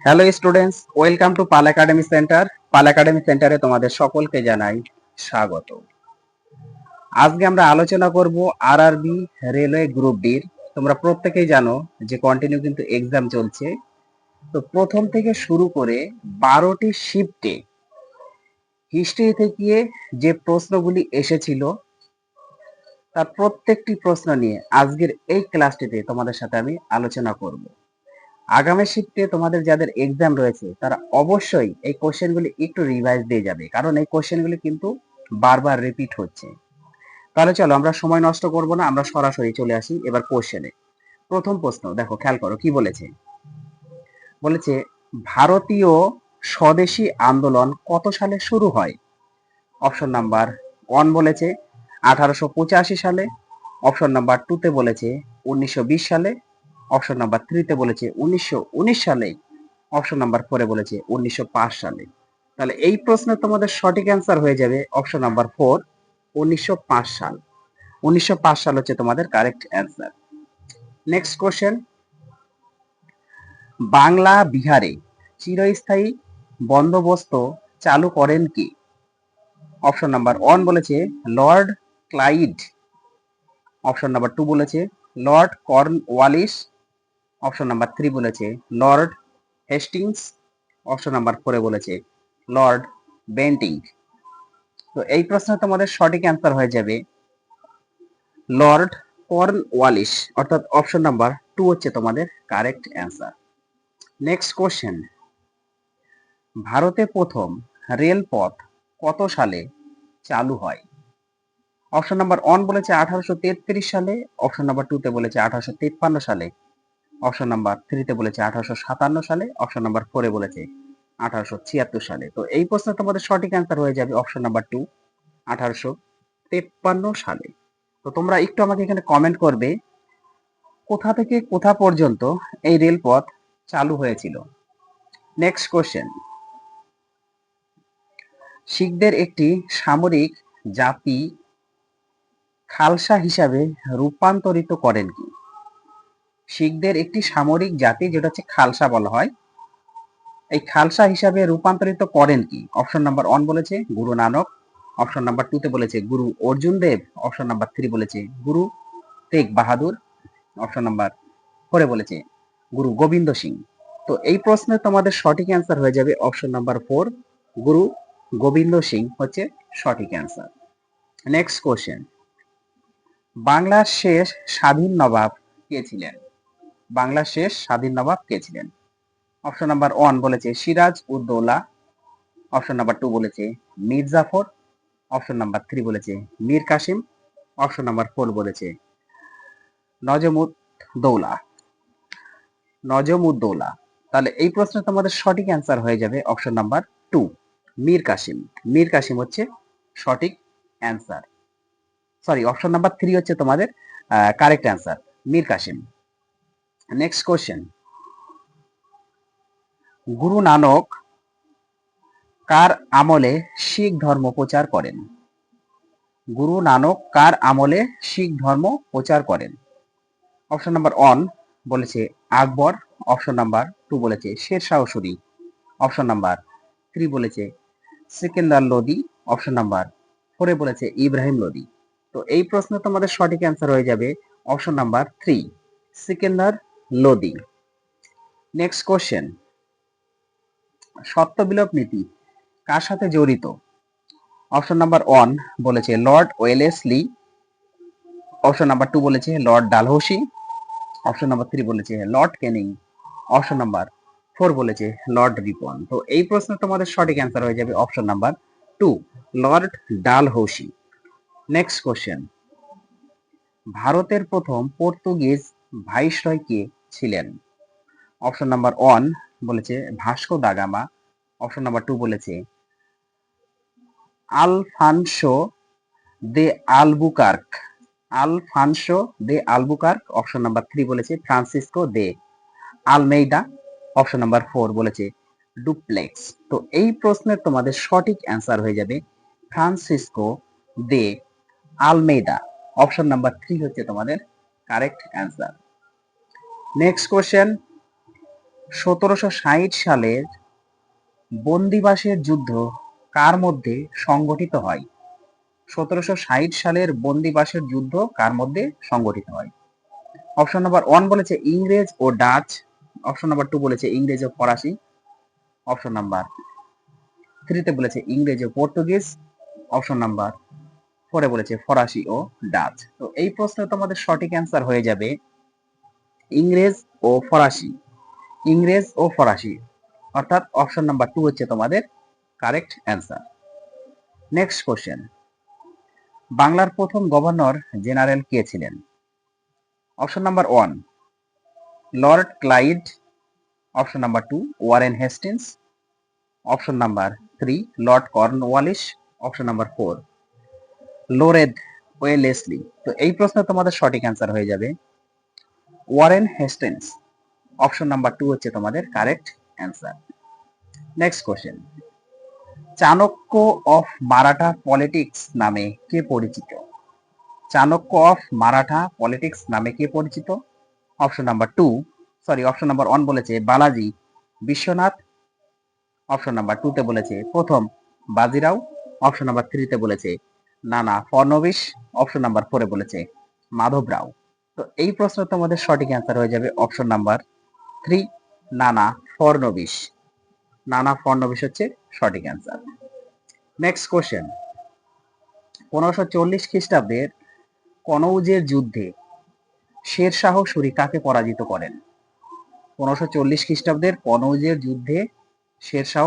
Hello students welcome to Pal academy centre Pal academy সেন্টারে তোমাদের সকলকে জানাই স্বাগত। আজকে আমরা আলোচনা করব আরআরবি রেলওয়ে গ্রুপ ডির। তোমরা প্রত্যেকেই জানো যে কন্টিনিউ কিন্তু এক্সাম চলছে। তো প্রথম থেকে শুরু করে বারোটি শিফটে হিস্ট্রি থেকে যে প্রশ্নগুলি এসেছিল, তার প্রত্যেকটি প্রশ্ন নিয়ে আজকের এই ক্লাসটিতে তোমাদের সাথে আমি আলোচনা করব। আগামী শিফটে তোমাদের যাদের এক্সাম রয়েছে, তারা অবশ্যই এই কোশ্চেনগুলি একটু রিভাইজ দিয়ে যাবে। কারণ এই কোশ্চেনগুলি কিন্তু বারবার রিপিট হচ্ছে। তাহলে চলো, আমরা সময় নষ্ট করব না, আমরা সরাসরি চলে আসি এবার কোশ্চেনে প্রথম প্রশ্ন, দেখো, খেয়াল করো, কি বলেছে? বলেছে, ভারতীয় স্বদেশী আন্দোলন কত সালে শুরু হয়? অপশন নাম্বার ওয়ান বলেছে, আঠারোশো পঁচাশি সালে। অপশন নাম্বার টুতে বলেছে, উনিশশো বিশ সালে। অপশন নাম্বার থ্রিতে বলেছে উনিশশো উনিশ সালে। অপশন নাম্বার ফোরে বলেছে উনিশশো পাঁচ সালে। তাহলে এই প্রশ্নে তোমাদের সঠিক অ্যান্সার হয়ে যাবে অপশন নাম্বার ফোর উনিশশো পাঁচ সাল। উনিশশো পাঁচ সাল হচ্ছে তোমাদের correct answer next question Bangla বিহারে চিরস্থায়ী বন্দোবস্ত চালু করেন কি? অপশন নাম্বার ওয়ান বলেছে lord Clive option number two বলেছে lord Cornwallis option number three বলেছে লর্ড হেস্টিংস অপশন নাম্বার ফোরে বলেছে লর্ড বেন্টিং তো এই প্রশ্নে তোমাদের সঠিক অ্যান্সার হয়ে যাবে লর্ড কর্নওয়ালিস অর্থাৎ অপশন নাম্বার টু হচ্ছে তোমাদের কারেক্ট অ্যান্সার নেক্সট কোশ্চেন ভারতে প্রথম রেলপথ কত সালে চালু হয়? অপশন নাম্বার ওয়ান বলেছে আঠারোশো তেত্রিশ সালে, অপশন নাম্বার টুতে বলেছে আঠারোশো তিপ্পান্ন সালে। অপশন নাম্বার থ্রিতে বলেছে আঠারোশো সাতান্ন সালে অপশন নাম্বার ফোরে বলেছে আঠারোশো ছিয়াত্তর সালে। তো এই প্রশ্নে তোমাদের সঠিক অ্যান্সার হয়ে যাবে অপশন নাম্বার টু আঠারোশো সালে। তো তোমরা একটু আমাকে এখানে কমেন্ট করবে, কোথা থেকে কোথা পর্যন্ত এই রেলপথ চালু হয়েছিল? নেক্সট কোশ্চেন শিখদের একটি সামরিক জাতি খালসা হিসাবে রূপান্তরিত করেন কি? শিখদের একটি সামরিক জাতি যেটা হচ্ছে খালসা বলা হয়। এই খালসা হিসাবে রূপান্তরিত করেন কি? অপশন নাম্বার ওয়ান বলেছে গুরু নানক। অপশন নাম্বার টুতে বলেছে Guru Arjun Dev. Option number three বলেছে গুরু তেগ বাহাদুর। অপশন নাম্বার ফোরে বলেছে গুরু গোবিন্দ সিং। তো এই প্রশ্নে তোমাদের সঠিক অ্যান্সার হয়ে যাবে option number four Guru Gobind Singh হচ্ছে সঠিক অ্যান্সার নেক্সট কোশ্চেন বাংলার শেষ স্বাধীন নবাব কে ছিলেন? বাংলার শেষ স্বাধীন নবাব কে ছিলেন? অপশন নাম্বার ওয়ান বলেছে Siraj Uddaula option number two বলেছে Mir Jafar. Option number three বলেছে Mir Qasim. Option number four বলেছে নজমুদ দৌলা। নজমুদ্দৌলা তাহলে এই প্রশ্নে তোমাদের সঠিক অ্যান্সার হয়ে যাবে option number two Mir Qasim. Mir Qasim হচ্ছে সঠিক answer sorry option number three হচ্ছে তোমাদের correct answer Mir Qasim. Next question Guru Nanak কার আমলে শিখ ধর্ম প্রচার করেন? গুরু নানক কার আমলে শিখ ধর্ম প্রচার করেন? অপশন নাম্বার ওয়ান বলেছে আকবর অপশন নাম্বার টু বলেছে Sher Shah Suri option number three বলেছে সিকেন্দার লোদি অপশন নাম্বার ফোরে বলেছে ইব্রাহিম লোদি। তো এই প্রশ্ন তোমাদের সঠিক অ্যান্সার হয়ে যাবে option number three Sikandar Lodi next question সত্যবিলোপ নীতি কার সাথে জড়িত? অপশন নাম্বার ওয়ান বলেছে lord Wellesley option number two বলেছে lord Dalhousie option number three বলেছে lord Canning option number four বলেছে লর্ড রিপন তো এই প্রশ্ন তোমাদের সঠিক অ্যান্সার হয়ে যাবে option number two lord Dalhousie next question ভারতের প্রথম পর্তুগিজ ভাইসরয় কে ছিলেন। অপশন নাম্বার ওয়ান বলেছে Vasco da Gama option number two বলেছে Alfonso de Albuquerque. Alfonso de Albuquerque. Option number three বলেছে Francisco de Almeida. Option number four বলেছে Dupleix. তো এই প্রশ্নের তোমাদের সঠিক অ্যান্সার হয়ে যাবে Francisco de Almeida. Option number three হচ্ছে তোমাদের কারেক্ট অ্যান্সার নেক্সট কোশ্চেন সতেরোশো ষাট সালের বন্দিবাসের যুদ্ধ কার মধ্যে সংগঠিত হয়? সতেরোশো ষাট সালের বন্দিবাসের যুদ্ধ কার মধ্যে সংগঠিত হয়? অপশন নাম্বার ওয়ান বলেছে ইংরেজ ও ডাচ। অপশন নাম্বার টু বলেছে ইংরেজ ও ফরাসি। অপশন নাম্বার থ্রিতে বলেছে ইংরেজ ও পর্তুগিজ। অপশন নাম্বার ফোরে বলেছে ফরাসি ও ডাচ। তো এই প্রশ্নে তোমাদের সঠিক অ্যান্সার হয়ে যাবে ইংরেজ ও ফরাসি। ইংরেজ ও ফরাসি। অর্থাৎ অপশন নাম্বার টু হচ্ছে তোমাদের কারেক্ট অ্যান্সার নেক্সট কোশ্চেন বাংলার প্রথম গভর্নর জেনারেল কে ছিলেন? Option number one lord Clive option number two Warren Hastings option number three lord Cornwallis option number four lord Wellesley তো এই প্রশ্নে তোমাদের সঠিক অ্যান্সার হয়ে যাবে। Warren Hastings option number two হচ্ছে তোমাদের correct answer next question Chanakya of Maratha politics নামে কে পরিচিত? চাণক্য অফ মারাঠা পলিটিক্স নামে কে পরিচিত? Option number two sorry option number one বলেছে বালাজি বিশ্বনাথ। অপশন নাম্বার টুতে বলেছে প্রথম বাজিরাও। অপশন নাম্বার থ্রিতে বলেছে নানা ফডনবিস অপশন নাম্বার ফোরে বলেছে মাধব রাও তো এই প্রশ্ন তোমাদের সঠিক অ্যান্সার হয়ে যাবে অপশন নাম্বার থ্রি নানা ফডনবিস নানা ফডনবিস হচ্ছে সঠিক অ্যান্সার নেক্সট কোশ্চেন পনেরোশো চল্লিশ খ্রিস্টাব্দের কনৌজের যুদ্ধে শেরশাহ সুরি কাকে পরাজিত করেন? পনেরোশো চল্লিশ খ্রিস্টাব্দের কনৌজের যুদ্ধে শেরশাহ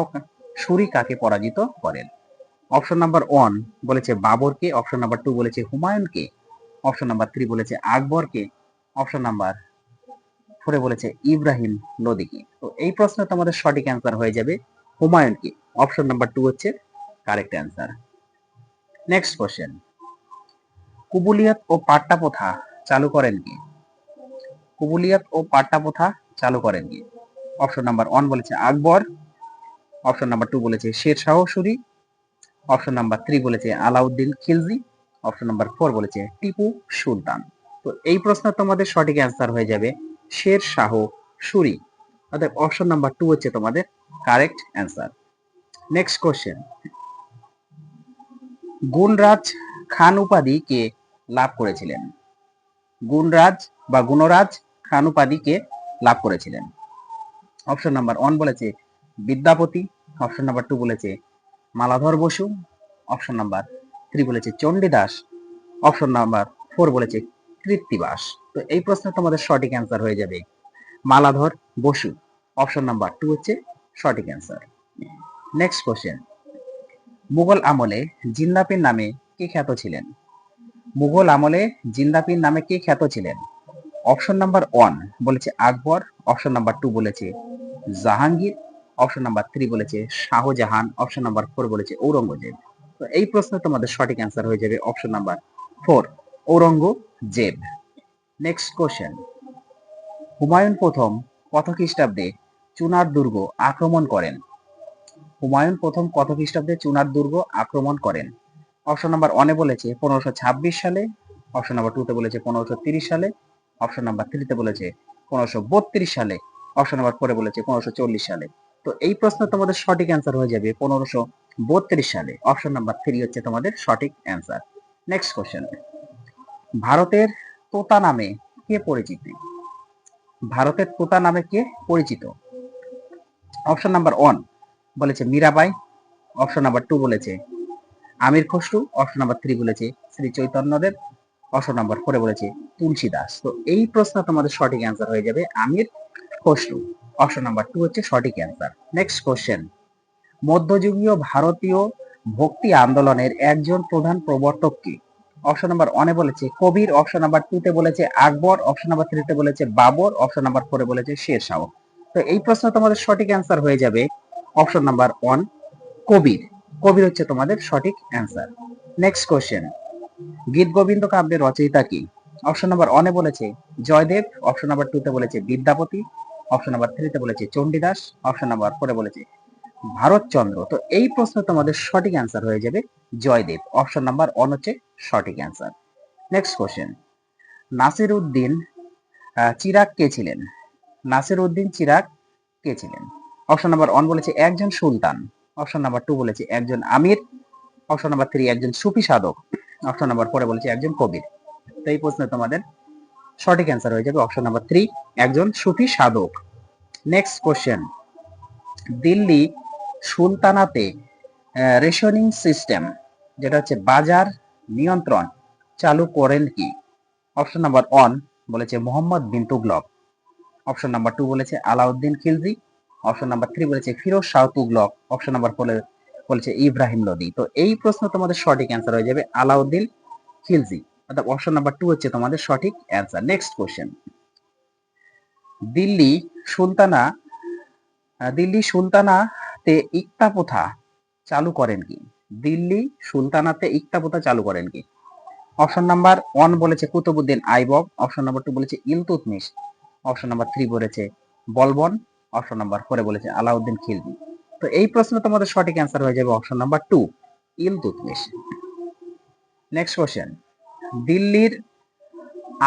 সুরি কাকে পরাজিত করেন? অপশন নাম্বার ওয়ান বলেছে বাবরকে অপশন নাম্বার টু বলেছে হুমায়ুনকে। অপশন নাম্বার থ্রি বলেছে আকবরকে অপশন নাম্বার ফোরে বলেছে ইব্রাহিম লোদিকে। তো এই প্রশ্নে তোমাদের সঠিক অ্যান্সার হয়ে যাবে হুমায়ুনকে। অপশন নাম্বার টু হচ্ছে কারেক্ট অ্যান্সার নেক্সট কোশ্চেন কুবুলিয়াত ও পাট্টা প্রথা চালু করেন কি? কুবুলিয়াত ও পাট্টা প্রথা চালু করেন কি? অপশন নাম্বার ওয়ান বলেছে আকবর অপশন নাম্বার টু বলেছে Sher Shah Suri option number three বলেছে Alauddin Khilji option number four বলেছে, টিপু সুলতান। তো এই প্রশ্ন তোমাদের সঠিক অ্যান্সার হয়ে যাবে, শের শাহ সুরি। অর্থাৎ অপশন নাম্বার টু হচ্ছে তোমাদের correct answer next question Gunaraj Khan উপাধি কে লাভ করেছিলেন? গুণরাজ বা গুণরাজ খান উপাধি কে লাভ করেছিলেন? অপশন নাম্বার ওয়ান বলেছে বিদ্যাপতি অপশন নাম্বার টু বলেছে Maladhar Basu option number three বলেছে চণ্ডীদাস অপশন নাম্বার ফোর বলেছে কৃত্তিবাস। তো এই প্রশ্নে তোমাদের সঠিক অ্যান্সার হয়ে যাবে Maladhar Basu option number two হচ্ছে সঠিক অ্যান্সার নেক্সট কোশ্চেন মুঘল আমলে জিন্দাপির নামে কে খ্যাত ছিলেন? মুঘল আমলে জিন্দাপির নামে কে খ্যাত ছিলেন? অপশন নাম্বার ওয়ান বলেছে আকবর অপশন নাম্বার টু বলেছে জাহাঙ্গীর অপশন নাম্বার থ্রি বলেছে শাহজাহান অপশন নাম্বার ফোর বলেছে ঔরঙ্গজেব। তো এই প্রশ্নে তোমাদের সঠিক অ্যান্সার হয়ে যাবে option number four Aurangzeb. Next question Humayun প্রথম কত খ্রিস্টাব্দে চুনার দুর্গ আক্রমণ করেন? হুমায়ুন প্রথম কত খ্রিস্টাব্দে চুনার দুর্গ আক্রমণ করেন? অপশন নাম্বার ওয়ানে বলেছে পনেরোশো ছাব্বিশ সালে অপশন নাম্বার টুতে বলেছে পনেরোশো তিরিশ সালে অপশন নাম্বার থ্রিতে বলেছে পনেরোশো বত্রিশ সালে অপশন নাম্বার ফোরে বলেছে পনেরোশো চল্লিশ সালে। তো এই প্রশ্ন তোমাদের সঠিক অ্যান্সার হয়ে যাবে পনেরোশো বত্রিশ সালে অপশন নাম্বার থ্রি হচ্ছে তোমাদের সঠিক অ্যান্সার নেক্সট কোশ্চেন ভারতের তোতা নামে কে পরিচিত? ভারতের তোতা নামে কে পরিচিত? অপশন নাম্বার ওয়ান বলেছে মীরাবাই অপশন নাম্বার টু বলেছে Amir Khusrau option number three বলেছে শ্রী চৈতন্যদেব অপশন নাম্বার ফোরে বলেছে তুলসী দাস তো এই প্রশ্ন তোমাদের সঠিক অ্যান্সার হয়ে যাবে Amir Khusrau option number two হচ্ছে সঠিক অ্যান্সার নেক্সট কোশ্চেন মধ্যযুগীয় ভারতীয় ভক্তি আন্দোলনের একজন প্রধান প্রবর্তক কি? অপশন নাম্বার ওয়ানে বলেছে কবির অপশন নাম্বার টুতে বলেছে আকবর অপশন নাম্বার থ্রিতে বলেছে বাবর অপশন নাম্বার ফোরে বলেছে শের শাহ। তো এই প্রশ্ন তোমাদের সঠিক অ্যান্সার হয়ে যাবে। Option number one Kabir. Kabir হচ্ছে তোমাদের সঠিক অ্যান্সার নেক্সট কোশ্চেন গীত গোবিন্দ কাব্যের রচয়িতা কি? অপশন নাম্বার ওয়ানে বলেছে জয়দেব অপশন নাম্বার টুতে বলেছে বিদ্যাপতি অপশন নাম্বার থ্রিতে বলেছে চণ্ডীদাস অপশন নাম্বার ফোরে বলেছে ভারতচন্দ্র তো এই প্রশ্ন তোমাদের সঠিক অ্যান্সার হয়ে যাবে জয়দেব। অপশন নাম্বার ওয়ান হচ্ছে সঠিক answer next question Nasir Uddin Chirag কে ছিলেন? নাসির উদ্দিন চিরাগ কে ছিলেন? অপশন নাম্বার ওয়ান বলেছে একজন সুলতান। অপশন নাম্বার টু বলেছে একজন আমির। অপশন নাম্বার থ্রি একজন সুফি সাধক। অপশন নাম্বার ফোরে বলেছে একজন কবির। তো এই প্রশ্নে তোমাদের সঠিক অ্যান্সার হয়ে যাবে। অপশন নাম্বার থ্রি একজন সুফি সাধক। নেক্সট কোশ্চেন দিল্লি সুলতানাতে রেশনিং সিস্টেম যেটা হচ্ছে বাজার নিয়ন্ত্রণ, চালু করেন কি? অপশন নাম্বার ওয়ান বলেছে Mohammad bin Tughlaq. Option number two বলেছে Alauddin Khilji. Option number three বলেছে Firoz Shah Tughlaq. Option number four বলেছে ইব্রাহিম লোদি তো এই প্রশ্ন তোমাদের সঠিক অ্যান্সার হয়ে যাবে আলাউদ্দিন খিলজি। অর্থাৎ অপশন নাম্বার টু হচ্ছে তোমাদের সঠিক answer next question Delhi Sultana Delhi সুলতানাতে ইকতা প্রথা চালু করেন কি? দিল্লি সুলতানাতে ইকতা প্রথা চালু করেন কি? অপশন নাম্বার ওয়ান বলেছে Qutbuddin Aibak option number two বলেছে ইলতুতমিশ অপশন নাম্বার থ্রি বলেছে বলবন অপশন নাম্বার ফোরে বলেছে আলাউদ্দিন খিলজি। তো এই প্রশ্ন তোমাদের সঠিক অ্যান্সার হয়ে যাবে option number two Iltutmish next question দিল্লির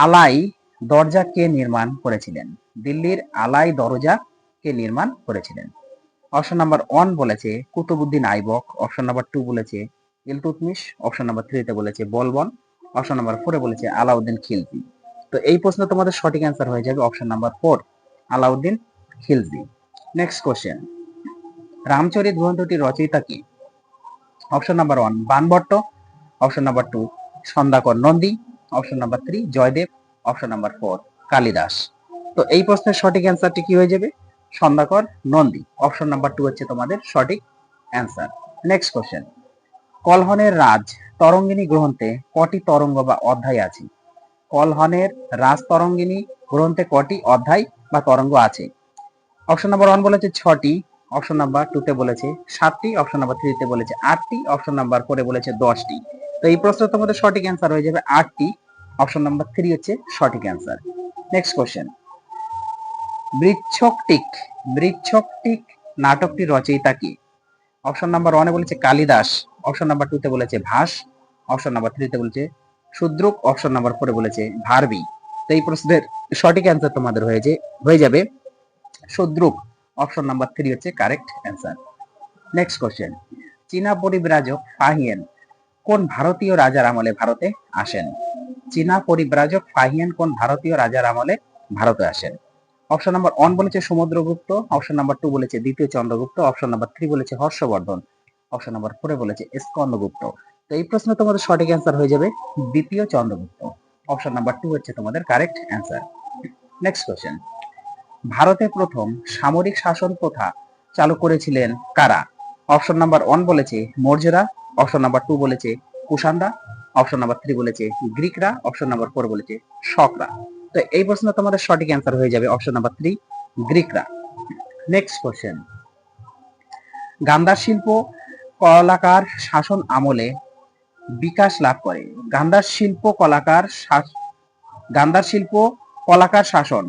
আলাই দরজা কে নির্মাণ করেছিলেন? দিল্লির আলাই দরজা কে নির্মাণ করেছিলেন? অপশন নাম্বার ওয়ান বলেছে Qutubuddin Aibak. Option number two বলেছে ইলতুতমিশ। অপশন নাম্বার থ্রিতে বলেছে বলবন। অপশন নাম্বার ফোরে বলেছে আলাউদ্দিন খিলজি। তো এই প্রশ্ন তোমাদের সঠিক অ্যান্সার হয়ে যাবে option number four Alauddin Khilji. Next question Ramcharit গ্রন্থটির রচয়িতা কি? Option number one Banabhatta. Option number two Sandhyakar Nandi. Option number three Jaydev. Option number four Kalidas. তো এই প্রশ্নের সঠিক অ্যান্সারটি কি হয়ে যাবে? Sandhyakar Nandi. Option number two হচ্ছে তোমাদের সঠিক অ্যান্সার নেক্সট কোশ্চেন কলহনের রাজ তরঙ্গিনী গ্রন্থে কটি তরঙ্গ বা অধ্যায় আছে? কলহনের রাজ তরঙ্গিনী গ্রন্থে কটি অধ্যায় বা তরঙ্গ আছে? অপশন নাম্বার ওয়ান বলেছে ছটি অপশন নাম্বার টু তে বলেছে সাতটি অপশন নাম্বার থ্রিতে বলেছে আটটি অপশন নাম্বার ফোরে বলেছে দশটি। তো এই প্রশ্ন তোমাদের সঠিক অ্যান্সার হয়ে যাবে আটটি অপশন নাম্বার থ্রি হচ্ছে সঠিক অ্যান্সার নেক্সট কোশ্চেন বৃক্ষকটিক বৃক্ষকটিক নাটকটি রচয়িতা কি? অপশন নাম্বার ওয়ানে বলেছে কালিদাস অপশন নাম্বার টু তে বলেছে ভাস অপশন নাম্বার থ্রিতে বলেছে শুদ্রুক অপশন নাম্বার ফোরে বলেছে ভারবি। তো এই প্রশ্নের সঠিক অ্যান্সার তোমাদের হয়েছে, হয়ে যাবে শুদ্রুক অপশন নাম্বার থ্রি হচ্ছে কারেক্ট অ্যান্সার নেক্সট কোশ্চেন চীনা পরিব্রাজক ফাহিয়েন কোন ভারতীয় রাজার আমলে ভারতে আসেন? চীনা পরিব্রাজক ফাহিয়েন কোন ভারতীয় রাজার আমলে ভারতে আসেন? অপশন নাম্বার ওয়ান বলেছে সমুদ্রগুপ্ত অপশন নাম্বার টু বলেছে দ্বিতীয় চন্দ্রগুপ্ত অপশন নাম্বার থ্রি বলেছে হর্ষবর্ধন অপশন নাম্বার ফোরে বলেছে স্কন্দগুপ্ত। তো এই প্রশ্ন তোমাদের সঠিক অ্যান্সার হয়ে যাবে দ্বিতীয় চন্দ্রগুপ্ত। অপশন নাম্বার টু হচ্ছে তোমাদের কারেক্ট অ্যান্সার নেক্সট কোয়েশ্চেন ভারতে প্রথম সামরিক শাসন প্রথা চালু করেছিলেন কারা? অপশন নাম্বার ওয়ান বলেছে মৌর্যরা অপশন নাম্বার টু বলেছে কুষাণরা অপশন নাম্বার থ্রি বলেছে গ্রিকরা অপশন নাম্বার ফোর বলেছে শকরা। তো এই প্রশ্ন তোমাদের সঠিক অ্যান্সার হয়ে যাবে অপশন নাম্বার থ্রি গ্রিকরা। নেক্সট কোশ্চেন গান্ধার শিল্প কলাকার শাসন আমলে বিকাশ লাভ করে। গান্ধার শিল্প কলাকার গান্ধার শিল্প কলাকার শাসন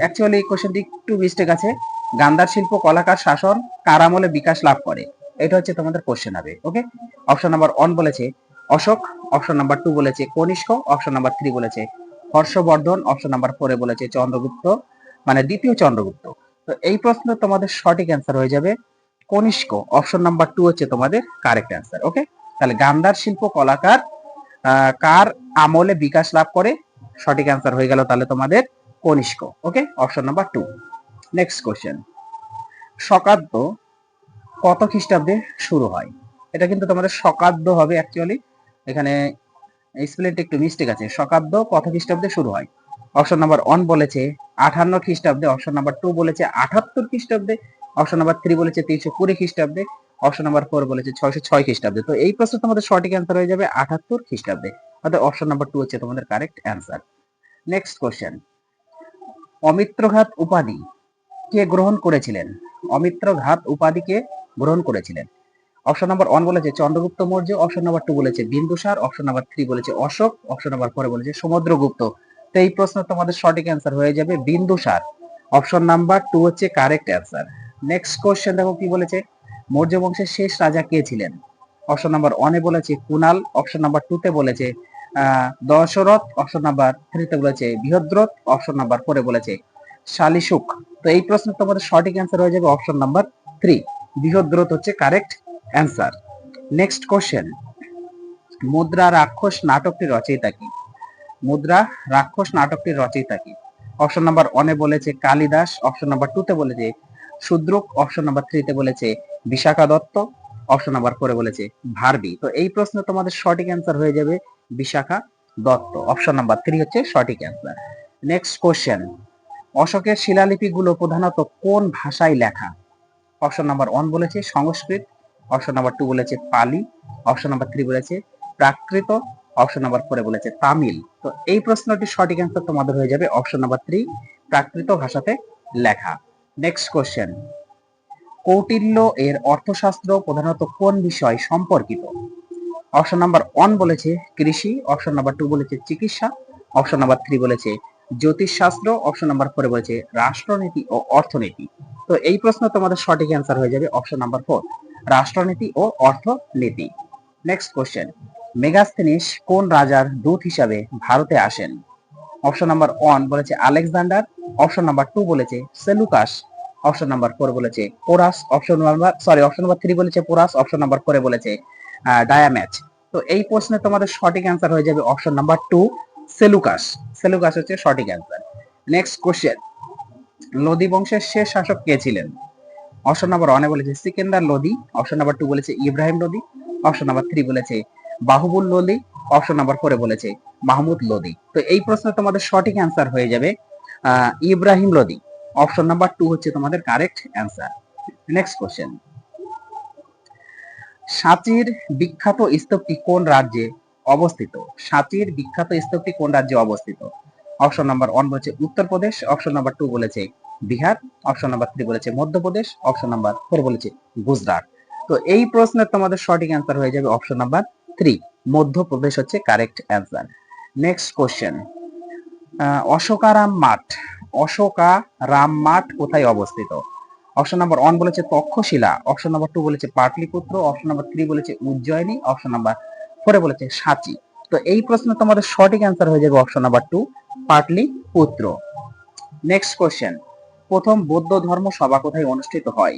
অ্যাকচুয়ালি কোশ্চেনটি একটু মিস্টেক আছে। গান্ধার শিল্প কলাকার শাসন কার আমলে বিকাশ লাভ করে? এটা হচ্ছে তোমাদের কোশ্চেন হবে ওকে অপশন নাম্বার ওয়ান বলেছে অশোক অপশন নাম্বার টু বলেছে কনিষ্ক অপশন নাম্বার থ্রি বলেছে হর্ষবর্ধন অপশন নাম্বার ফোরে বলেছে চন্দ্রগুপ্ত মানে দ্বিতীয় চন্দ্রগুপ্ত। তো এই প্রশ্ন তোমাদের সঠিক অ্যান্সার হয়ে যাবে কনিষ্ক অপশন নাম্বার টু হচ্ছে তোমাদের কারেক্ট অ্যান্সার ওকে তাহলে গান্ধার শিল্প কলাকার কার আমলে বিকাশ লাভ করে? সঠিক অ্যান্সার হয়ে গেল তাহলে তোমাদের Kanishka okay option number two next question শকাব্দ কত খ্রিস্টাব্দে শুরু হয়? এটা কিন্তু তোমাদের শকাব্দ হবে অ্যাকচুয়ালি এখানে স্পেলিংটা একটু মিস্টেক আছে শকাব্দ কত খ্রিস্টাব্দে শুরু হয়? অপশন নাম্বার ওয়ান বলেছে আঠান্ন খ্রিস্টাব্দে অপশন নাম্বার টু বলেছে আঠাত্তর খ্রিস্টাব্দে অপশন নাম্বার থ্রি বলেছে তিনশো কুড়ি খ্রিস্টাব্দে অপশন নাম্বার ফোর বলেছে ছয়শো ছয় খ্রিস্টাব্দে। তো এই প্রশ্ন তোমাদের সঠিক অ্যান্সার হয়ে যাবে আঠাত্তর খ্রিস্টাব্দে। অর্থাৎ অপশন নাম্বার টু হচ্ছে তোমাদের correct answer next question Amitraghata উপাধি কে গ্রহণ করেছিলেন? অমিত্রঘাত উপাধিকে গ্রহণ করেছিলেন? অপশন নাম্বার ওয়ান বলেছে Chandragupta Maurya option number two বলেছে বিন্দুসার অপশন নাম্বার থ্রি বলেছে অশোক অপশন নাম্বার ফোরে বলেছে সমুদ্রগুপ্ত। তো এই প্রশ্ন তোমাদের সঠিক অ্যান্সার হয়ে যাবে বিন্দুসার। অপশন নাম্বার টু হচ্ছে কারেক্ট অ্যান্সার নেক্সট কোশ্চেন দেখো কি বলেছে? মৌর্য বংশের শেষ রাজা কে ছিলেন? অপশন নাম্বার ওয়ানে বলেছে কুনাল অপশন নাম্বার টু তে বলেছে দশরথ অপশন নাম্বার থ্রিতে বলেছে বৃহদ্রথ অপশন নাম্বার ফোরে বলেছে শালিশুক তো এই প্রশ্ন তোমাদের সঠিক অ্যান্সার হয়ে যাবে অপশন নাম্বার থ্রি বৃহৎ হচ্ছে কারেক্ট অ্যান্সার নেক্সট কোশ্চেন মুদ্রা রাক্ষস নাটকটির রচয়িতা কি? মুদ্রা রাক্ষস নাটকটির রচয়িতা কি? অপশন নাম্বার ওয়ানে বলেছে কালিদাস অপশন নাম্বার টু তে বলেছে শূদ্রক অপশন নাম্বার থ্রিতে বলেছে বিশাখা দত্ত অপশন নাম্বার ফোরে বলেছে ভারবি। তো এই প্রশ্ন তোমাদের সঠিক অ্যান্সার হয়ে যাবে Bishakha Dutta. Option number three হচ্ছে সঠিক অ্যান্সার নেক্সট কোশ্চেন অশোকের শিলালিপিগুলো প্রধানত কোন ভাষায় লেখা? অপশন নাম্বার ওয়ান বলেছে সংস্কৃত অপশন নাম্বার টু বলেছে পালি অপশন নাম্বার থ্রি বলেছে প্রাকৃত অপশন নাম্বার ফোরে বলেছে তামিল তো এই প্রশ্নটির সঠিক অ্যান্সার তোমাদের হয়ে যাবে অপশন নাম্বার থ্রি প্রাকৃত ভাষাতে লেখা। নেক্সট কোশ্চেন কৌটিল্য এর অর্থশাস্ত্র প্রধানত কোন বিষয় সম্পর্কিত? অপশন নাম্বার ওয়ান বলেছে কৃষি অপশন নাম্বার টু বলেছে চিকিৎসা অপশন নাম্বার থ্রি বলেছে জ্যোতিষশাস্ত্র অপশন নাম্বার ফোরে বলেছে রাষ্ট্রনীতি ও অর্থনীতি। তো এই প্রশ্ন তোমাদের সঠিক অ্যান্সার হয়ে যাবে অপশন নাম্বার ফোর রাষ্ট্রনীতি ও অর্থনীতি। নেক্সট কোশ্চেন মেগাস্থেনিস কোন রাজার দূত হিসাবে ভারতে আসেন? অপশন নাম্বার ওয়ান বলেছে আলেকজান্ডার অপশন নাম্বার টু বলেছে সেলুকাস অপশন নাম্বার ফোর বলেছে Porus option number sorry option number three বলেছে পোরাস অপশন নাম্বার ফোরে বলেছে ডায়াম্যাচ তো এই প্রশ্নে তোমাদের সঠিক অ্যান্সার হয়ে যাবে option number two Seleucus. Seleucus হচ্ছে সঠিক অ্যান্সার নেক্সট কোশ্চেন লোদি বংশের শেষ শাসক কে ছিলেন? অপশন নাম্বার ওয়ানে বলেছে Sikandar Lodi option number two বলেছে Ibrahim Lodi option number three বলেছে বাহুবুল লোদি অপশন নাম্বার ফোরে বলেছে মাহমুদ লোদি। তো এই প্রশ্নে তোমাদের সঠিক অ্যান্সার হয়ে যাবে Ibrahim Lodi. Option number two হচ্ছে তোমাদের কারেক্ট অ্যান্সার নেক্সট কোশ্চেন সাঁচির বিখ্যাত স্তূপটি কোন রাজ্যে অবস্থিত? সাঁচির বিখ্যাত স্তূপটি কোন রাজ্যে অবস্থিত? অপশন নাম্বার ওয়ান বলেছে উত্তরপ্রদেশ অপশন নাম্বার টু বলেছে বিহার অপশন নাম্বার থ্রি বলেছে মধ্যপ্রদেশ অপশন নাম্বার ফোর বলেছে গুজরাট। তো এই প্রশ্নের তোমাদের সঠিক অ্যান্সার হয়ে যাবে অপশন নাম্বার থ্রি মধ্যপ্রদেশ হচ্ছে correct answer next question Ashokaram মাঠ অশোকারাম মাঠ কোথায় অবস্থিত? অপশন নাম্বার ওয়ান বলেছে তক্ষশিলা অপশন নাম্বার টু বলেছে পাটলিপুত্র অপশন নাম্বার থ্রি বলেছে উজ্জয়িনী অপশন নাম্বার ফোরে বলেছে সাঁচি। তো এই প্রশ্ন তোমাদের সঠিক অ্যান্সার হয়ে যাবে option number two Pataliputra next question প্রথম বৌদ্ধ ধর্ম সভা কোথায় অনুষ্ঠিত হয়?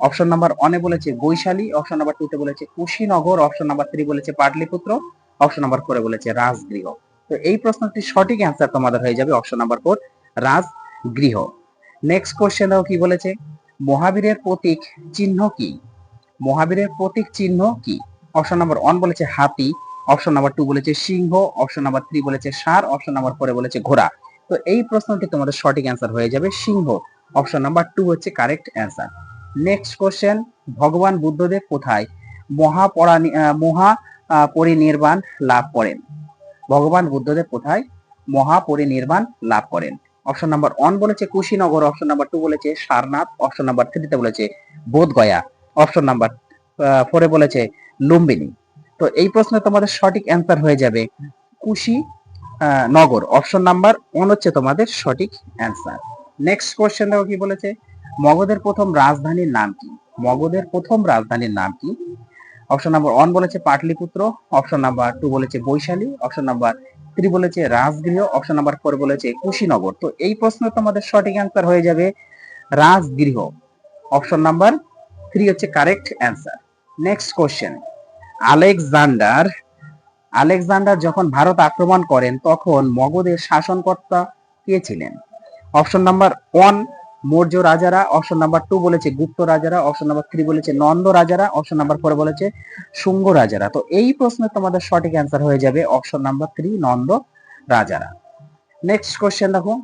অপশন নাম্বার ওয়ানে বলেছে বৈশালী অপশন নাম্বার টুতে বলেছে কুশীনগর অপশন নাম্বার থ্রি বলেছে পাটলিপুত্র অপশন নাম্বার ফোরে বলেছে রাজগৃহ। তো এই প্রশ্নটির সঠিক অ্যান্সার তোমাদের হয়ে যাবে option number four Rajgriha. Next question দেখো কি বলেছে? মহাবীরের প্রতীক চিহ্ন কি? মহাবীরের প্রতীক চিহ্ন কি? অপশন নাম্বার ওয়ান বলেছে হাতি অপশন নাম্বার টু বলেছে সিংহ অপশন নাম্বার থ্রি বলেছে সার অপশন নাম্বার ফোরে বলেছে ঘোড়া। তো এই প্রশ্নটি তোমাদের সঠিক অ্যান্সার হয়ে যাবে সিংহ। অপশন নাম্বার টু হচ্ছে কারেক্ট অ্যান্সার নেক্সট কোশ্চেন ভগবান বুদ্ধদেব কোথায়? মহাপরানি আহ, মহা পরিনির্বাণ লাভ করেন। ভগবান বুদ্ধদেব কোথায়? মহাপরিনির্বাণ লাভ করেন। অপশন নাম্বার ওয়ান বলেছে কুশীনগর অপশন নাম্বার টু বলেছে সারনাথ অপশন নাম্বার থ্রিতে বলেছে বোধগয়া অপশন নাম্বার ফোরে বলেছে লুম্বিনী। তো এই প্রশ্নে তোমাদের সঠিক অ্যান্সার হয়ে যাবে কুশি নগর। অপশন নাম্বার ওয়ান হচ্ছে তোমাদের সঠিক অ্যান্সার নেক্সট কোশ্চেন দেখো কি বলেছে? মগধের প্রথম রাজধানীর নাম কি? মগধের প্রথম রাজধানীর নাম কি? অপশন নাম্বার ওয়ান বলেছে পাটলিপুত্র অপশন নাম্বার টু বলেছে বৈশালী অপশন নাম্বার থ্রি বলেছে রাজগৃহ অপশন নাম্বার ফোর বলেছে কুশীনগর। তো এই প্রশ্ন তোমাদের সঠিক অ্যান্সার হয়ে যাবে রাজগৃহ। অপশন নাম্বার থ্রি হচ্ছে correct answer next question Alexander Alexander যখন ভারত আক্রমণ করেন, তখন মগধের শাসনকর্তা কে ছিলেন? অপশন নাম্বার ওয়ান মৌর্য রাজারা, অপশন নাম্বার টু বলেছে গুপ্ত রাজারা, অপশন নাম্বার থ্রি বলেছে নন্দ রাজারা, অপশন নাম্বার ফোর বলেছে শুঙ্গ রাজারা। তো এই প্রশ্নে তোমাদের সঠিক অ্যান্সার হয়ে যাবে অপশন নাম্বার থ্রি নন্দ রাজারা। নেক্সট কোশ্চেন দেখো।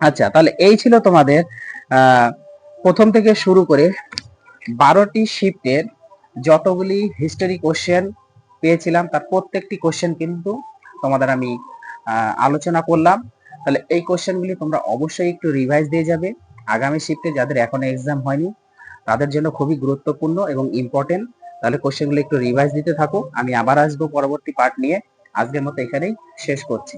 আচ্ছা তাহলে এই ছিল তোমাদের প্রথম থেকে শুরু করে বারোটি শিফটের যতগুলি হিস্টোরি কোশ্চেন পেয়েছিলাম, তার প্রত্যেকটি কোশ্চেন কিন্তু তোমাদের আমি আলোচনা করলাম। তাহলে এই কোশ্চেনগুলি তোমরা অবশ্যই একটু রিভাইজ দিয়ে যাবে। আগামী শিফটে যাদের এখনও এক্সাম হয়নি, তাদের জন্য খুবই গুরুত্বপূর্ণ এবং ইম্পর্টেন্ট তাহলে কোশ্চেনগুলো একটু রিভাইজ দিতে থাকো। আমি আবার আসব পরবর্তী পার্ট নিয়ে। আজকের মতো এখানেই শেষ করছি।